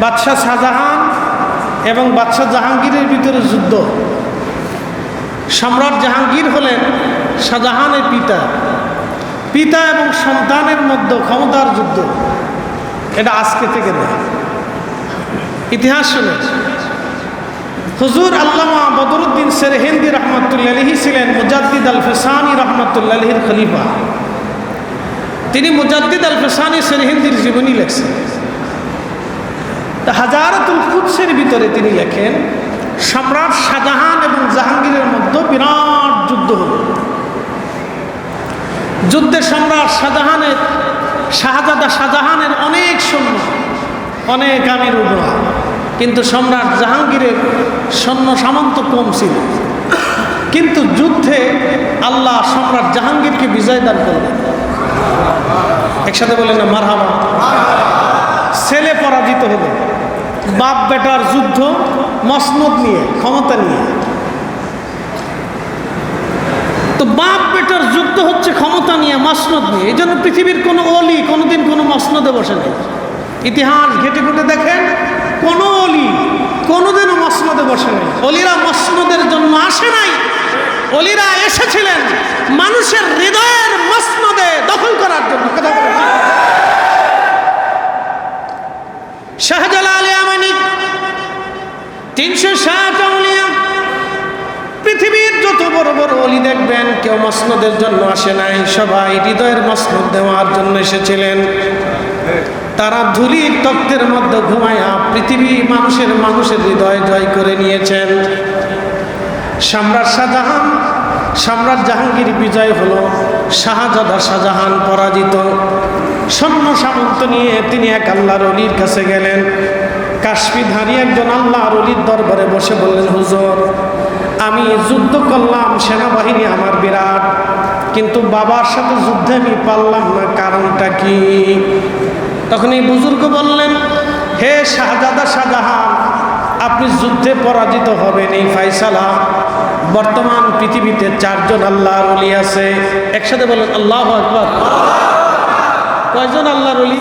বাদশাহ শাহজাহান এবং বাদশাহ জাহাঙ্গীরের ভিতরে যুদ্ধ। সম্রাট জাহাঙ্গীর হলেন শাহজাহানের পিতা। পিতা এবং সন্তানের মধ্যে ক্ষমতার যুদ্ধ। এটা আজকে থেকে নয়। ইতিহাস শুনে। হুজুর আল্লামা বদরুদ্দিন সেরহেন্দি রহমতুল্লাহি ছিলেন মুজাদ্দিদ আল ফেসানি রহমতুল্লাহির খলিফা। তিনি মুজাদ্দিদ আল ফেসানি সেরহিন্দির জীবনী লেখছেন। তা হাজারাতুল কুৎসের ভিতরে তিনি লেখেন, সম্রাট শাহজাহান এবং জাহাঙ্গীরের মধ্যে বিরাট যুদ্ধ হল। যুদ্ধে সম্রাট শাহজাহানের, শাহজাদা শাহজাহানের অনেক সৈন্য, অনেক আমির উড়া কিন্তু সম্রাট জাহাঙ্গীরের সৈন্য সামন্ত কম ছিল। কিন্তু যুদ্ধে আল্লাহ সম্রাট জাহাঙ্গীরকে বিজয় দান করলেন। একসাথে বলেন না, মারহাবা। ছেলে পরাজিত হলো বাপ বেটার যুদ্ধ, মসনদ নিয়ে, ক্ষমতা নিয়ে। তো বাপ বেটার যুদ্ধ হচ্ছে ক্ষমতা নিয়ে, মসনদ নিয়ে। এই জন্য পৃথিবীর কোনো অলি কোনোদিন কোনো মসনদে বসে নেই। ইতিহাস ঘেটে ঘুটে দেখেন কোনো অলি কোনোদিনও মসনদে বসে নেই। অলিরা মসনদের জন্য আসে নাই। অলিরা এসেছিলেন মানুষের হৃদয়ের মসনদে দখল করার জন্য। কথা বলে ঠিক? তিনশো আউলিয়া। পৃথিবীর যত বড় বড় অলি দেখবেন, কেউ মসনদের জন্য আসে নাই। সবাই হৃদয়ের মসনদ দেওয়ার জন্য এসেছিলেন। তারা ধুলির তত্ত্বের মধ্যে ঘুমায়া পৃথিবী মানুষের মানুষের হৃদয় জয় করে নিয়েছেন। সম্রাট শাহজাহান, সম্রাট জাহাঙ্গীর বিজয় হলো। শাহজাদা শাহজাহান পরাজিত। সৈন্য সামন্ত নিয়ে তিনি এক আল্লাহর অলির কাছে গেলেন। কাশ্মীরধারী একজন আল্লাহ রলির দরবারে বসে বললেন, হুজুর, আমি যুদ্ধ করলাম, সেনাবাহিনী আমার বিরাট, কিন্তু বাবার সাথে যুদ্ধে আমি পারলাম না, কারণটা কি? তখন এই বুজুর্গ বললেন, হে শাহজাদা শাহজাহান, আপনি যুদ্ধে পরাজিত হবেন এই ফাইসালা। বর্তমান পৃথিবীতে চারজন আল্লাহর অলি আছে, একসাথে বলেন আল্লাহ আকবর। কয়জন আল্লাহর অলি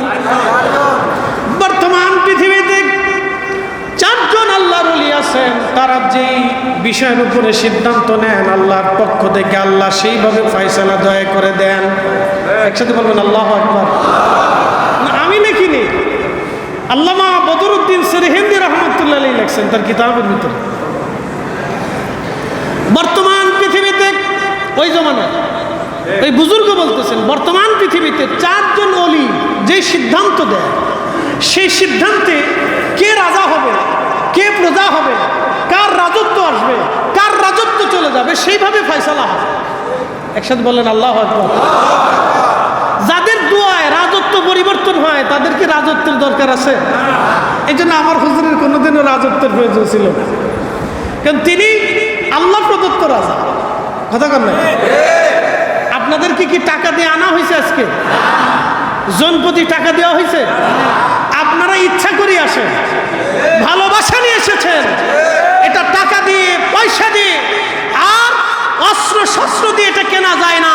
বর্তমান পৃথিবীতে চারজন আল্লাহর অলি আছেন তারা যেই বিষয়ের উপরে সিদ্ধান্ত নেন, আল্লাহর পক্ষ থেকে আল্লাহ সেইভাবে ফয়সালা দয়া করে দেন। একসাথে বলবেন, আল্লাহ আকবর। আমি লিখিনি। আল্লামা বদরুদ্দিন সেরহিন্দি রহমতুল্লাহ আলী লেখছেন তার কিতাবের ভিতরে। বর্তমান পৃথিবীতে, ওই জমানায়, ওই বুজুর্গ বলতেছেন, বর্তমান পৃথিবীতে চারজন অলি যে সিদ্ধান্ত দেয়, সেই সিদ্ধান্তে কে রাজা হবে, কে প্রজা হবে কার রাজত্ব আসবে কার রাজত্ব চলে যাবে, সেইভাবে ফয়সালা হবে। একসাথে বললেন, আল্লাহ যাদের দোয়ায় রাজত্ব পরিবর্তন হয়, তাদেরকে রাজত্বের দরকার আছে। এই জন্য আমার হুজুরের কোনোদিনও রাজত্বের প্রয়োজন ছিল না। কারণ তিনি আল্লাহ প্রদত্ত রাজা। কথা কর না আপনাদেরকে কি টাকা দিয়ে আনা হয়েছে আজকে? জনপতি টাকা দেওয়া হয়েছে? আপনারা ইচ্ছা করে আসেন। ভালোবাসা নিয়ে এসেছেন। এটা টাকা দিয়ে, পয়সা দিয়ে অস্ত্র শস্ত্র দিয়ে এটা কেনা যায় না।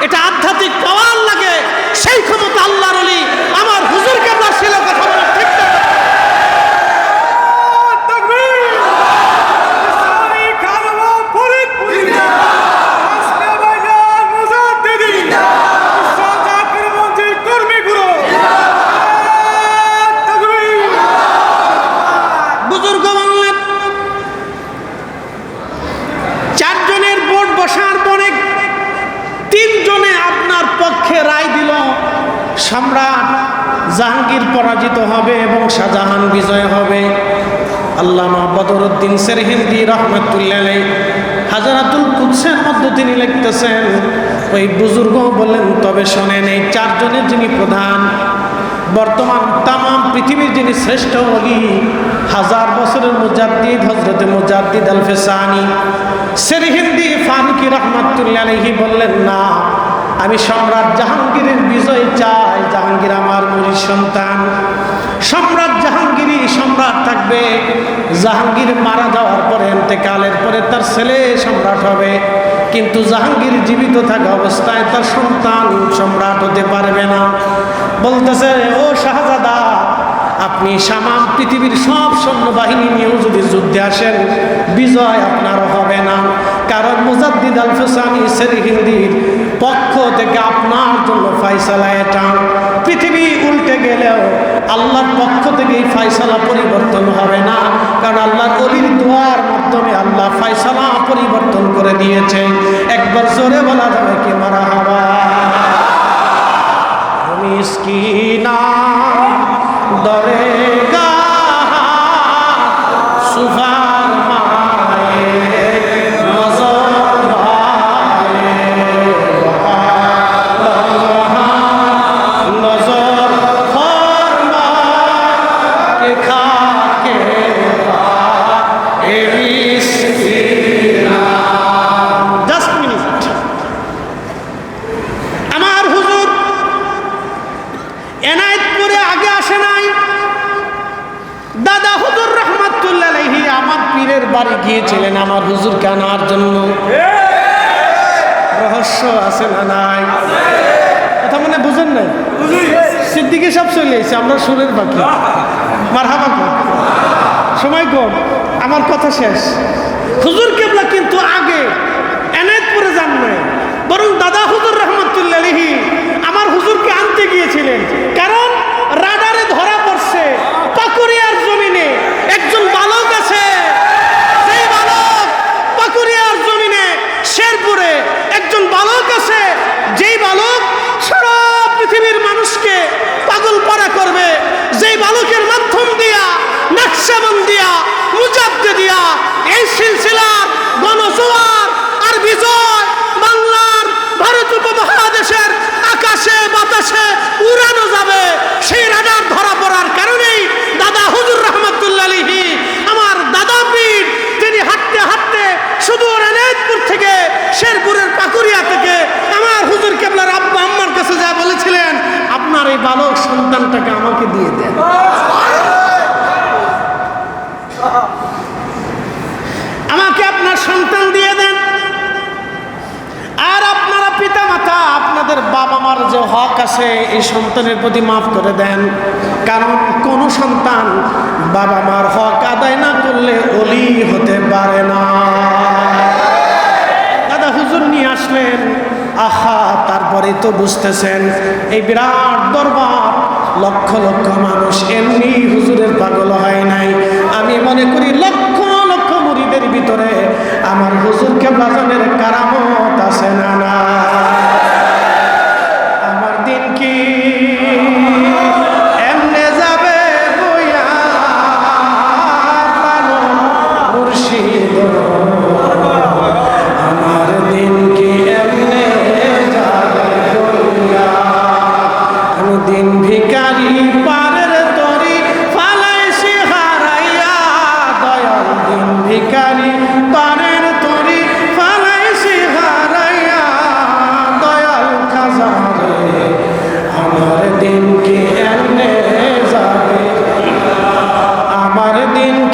এটা আধ্যাত্মিক পাওয়ার লাগে। সেই ক্ষমতা আল্লাহর অলি আমার হুজুরকে আপনার ছিল কথা বলা ঠিক না বুজুর্গ বললেন চারজনের বোর্ড বসার পরে তিনজনে আপনার পক্ষে রায় দিল সম্রাট জাহাঙ্গীর পরাজিত হবে এবং শাহজাহান বিজয় হবে। আল্লাহ আল্লামা বদরুদ্দিন সেরহিন্দি রহমতুল্লাহ হাজারাতুল কুৎসের মধ্যে তিনি লিখতেছেন, ওই বুজুর্গ বললেন, তবে শোনেন, এই চারজনের যিনি প্রধান, বর্তমান তাম পৃথিবীর যিনি শ্রেষ্ঠ অলি হাজার বছরের মুজাদ্দিদ হজরতে মুজাদ্দিদ আল ফেসানি সেরহিন্দি ফারুকি রহমাতুল্লাহ আলহি বললেন, না, আমি সম্রাট জাহাঙ্গীরের বিজয় চাই, জাহাঙ্গীর আমার মুড়ির সন্তান। থাকবে জাহাঙ্গীর মারা যাওয়ার পরে এতেকালের পরে তার ছেলে সম্রাট হবে। কিন্তু জাহাঙ্গীর জীবিত থাকা অবস্থায় তার সন্তান সম্রাট হতে পারবে না। বলতেছে, ও শাহজাদা, আপনি সামাম পৃথিবীর সব সৈন্যবাহিনী নিয়েও যদি যুদ্ধে আসেন, বিজয় আপনার হবে না। কারণ মুজাদ্দিদ আল ফুসানি সেরি হিন্দির পক্ষ থেকে আপনার জন্য ফাইসালা এটা। পৃথিবী উল্টে গেলেও আল্লাহর পক্ষ থেকে এই ফায়সালা পরিবর্তন হবে না। কারণ আল্লাহর অলির দোয়ার মাধ্যমে আল্লাহ ফায়সালা পরিবর্তন করে দিয়েছে একবার জোরে বলা যাবে কি মারা হবা? মিসকিনা দরে আমার হুজুরকে আনার জন্য রহস্য আছে না নাই? কথা মানে বুঝেন নাই? সিদ্দিকে সব চলে এসেছে, আমরা সুরের বাকি মার হাবা কম সময় কম আমার কথা শেষ। হুজুর কেবলা কিন্তু আগে এনায়তপুরে যান নাই বরং দাদা হুজুর রহমতুল্লাহি আমার হুজুরকে আনতে গিয়েছিলেন কারণ রাডারে ধরা পড়ছে পাকুরিয়ার জমিনে একজন বালক আছে সেই বালক পাকুরিয়ার জমিনে শেরপুরে একজন বালক আছে যেই বালক সারা পৃথিবীর মানুষকে পাগল পাড়া করবে যেই বালকের মাধ্যম দিয়া নকশাবন দিয়া মুজাদ্দে দিয়া এই সিলসিলার গণজোয়ার আর বিজয় বাংলার ভারত উপমহাদেশের আকাশে উড়ানো যাবে। সেই রাডার ধরা পড়ার কারণেই দাদা হুজুর রহমতুল্লাহি আমার দাদা পীর তিনি হাঁটতে হাঁটতে শুধু রেনেদপুর থেকে শেরপুরের পাকুরিয়া থেকে আমার হুজুর কেবলার আব্বা আম্মার কাছে যা বলেছিলেন, আপনার এই বালক সন্তানটাকে আমাকে দিয়ে দেন। আমাকে আপনার সন্তান দিয়ে দেন আমাদের বাবা মার যে হক আছে, এই সন্তানের প্রতি মাফ করে দেন। কারণ কোন সন্তান বাবা মার হক আদায় না করলে অলি হতে পারে না। দাদা হুজুর নিয়ে আসলেন। আহা, তারপরে তো বুঝতেছেন, এই বিরাট দরবার লক্ষ লক্ষ মানুষ এমনি হুজুরের পাগল হয় নাই। আমি মনে করি লক্ষ লক্ষ মুড়িদের ভিতরে আমার হুজুরকে বাজানের কারামত আছে না না। দিন